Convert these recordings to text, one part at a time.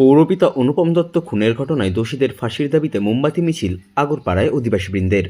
পৌরপিতা অনুপম দত্ত খুনের ঘটনায় দোষীদের ফাঁসির দাবিতে মোমবাতি মিছিল আগরপাড়ায় অধিবাসীবৃন্দের।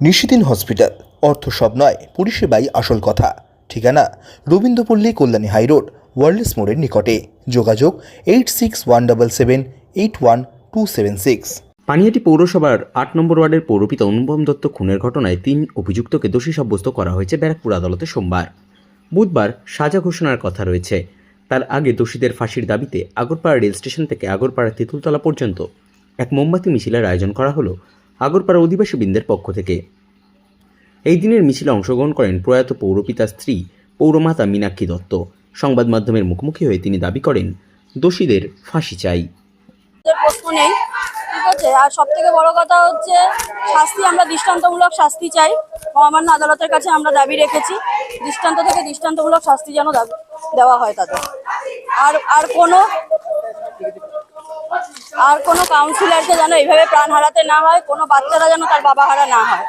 নিশিদিন হসপিটাল অর্থ সব নয় পরিষেবাই আসল কথা। ঠিকানা রবীন্দ্রপল্লী কল্যাণী হাইরোড ওয়ার্ল্ডস মোড়ের নিকটে। যোগাযোগ eight six one double seven eight one two seven six. Panihati পৌরসভার আট নম্বর ওয়ার্ডের পৌরপিতা অনুপম দত্ত খুনের ঘটনায় তিন অভিযুক্তকে দোষী সাব্যস্ত করা হয়েছে ব্যারাকপুর আদালতে সোমবার। বুধবার সাজা ঘোষণার কথা রয়েছে। তার আগে দোষীদের ফাঁসির দাবিতে আগরপাড়া রেল স্টেশন থেকে আগরপাড়া তেঁতুলতলা পর্যন্ত এক মোমবাতি মিছিলের আয়োজন করা হলো আগরপাড়া অধিবাসীবৃন্দের পক্ষ থেকে। এই দিনের মিছিলে অংশগ্রহণ করেন প্রয়াত পৌরপিতার স্ত্রী, পৌরমাতা মীনাক্ষী দত্ত। সংবাদ মাধ্যমের মুখোমুখি হয়ে তিনি দাবি করেন, দোষীদের ফাঁসি চাই। প্রশ্ন নেই, ঠিক আছে? আর সব থেকে বড় কথা হচ্ছে, শাস্তি আমরা দৃষ্টান্তমূলক শাস্তি চাই। মহামান্য আদালতের কাছে আমরা দাবি রেখেছি, দৃষ্টান্ত থেকে দৃষ্টান্তমূলক শাস্তি যেন দাবি দেওয়া হয় তাদের। আর আর কোনো আর কোনো কাউন্সিলরকে যেন এইভাবে প্রাণ হারাতে না হয়, কোনো বাচ্চারা যেন তার বাবা হারা না হয়।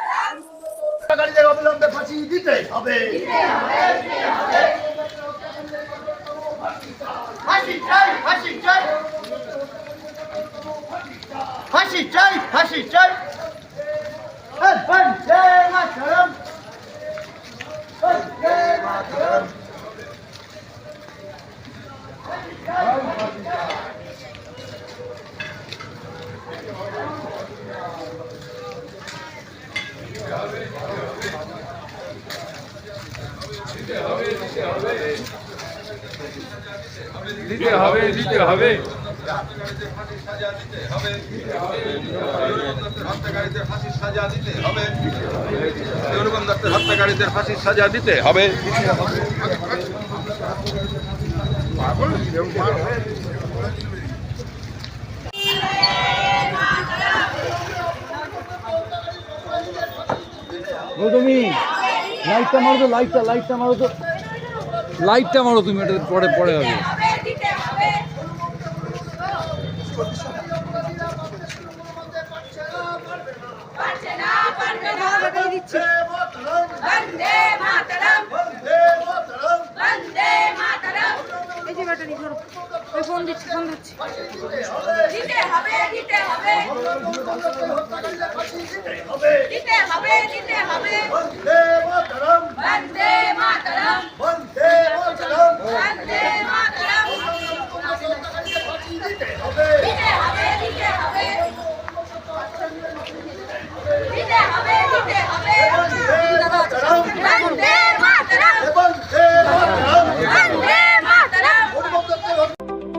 অবিলম্বে হবে। ফাঁসি চাই ফাঁসি চাই। ফাঁসি চাই ফাঁসি চাই। বন্দে দিতে হবে দিতে হবে। হত্যাকারীদের ফাঁসির সাজা দিতে হবে হত্যাকারীদের ফাঁসির সাজা দিতে হবে তুমি লাইটটা মারো তো লাইটটা লাইটটা মারো তো। লাইটটা মারো তুমি এটা পরে পরে হবে। দিতে হবে দিতে হবে দিতে হবে বন্দে মাতরম বন্দে মাতরম বন্দে মাতরম বন্দে মাতরম দিতে হবে দিতে হবে দিতে হবে দিতে হবে দিতে হবে মাতরম বন্দে মাতরম বন্দে মাতরম বন্দে মাতরম অনুপম দত্তের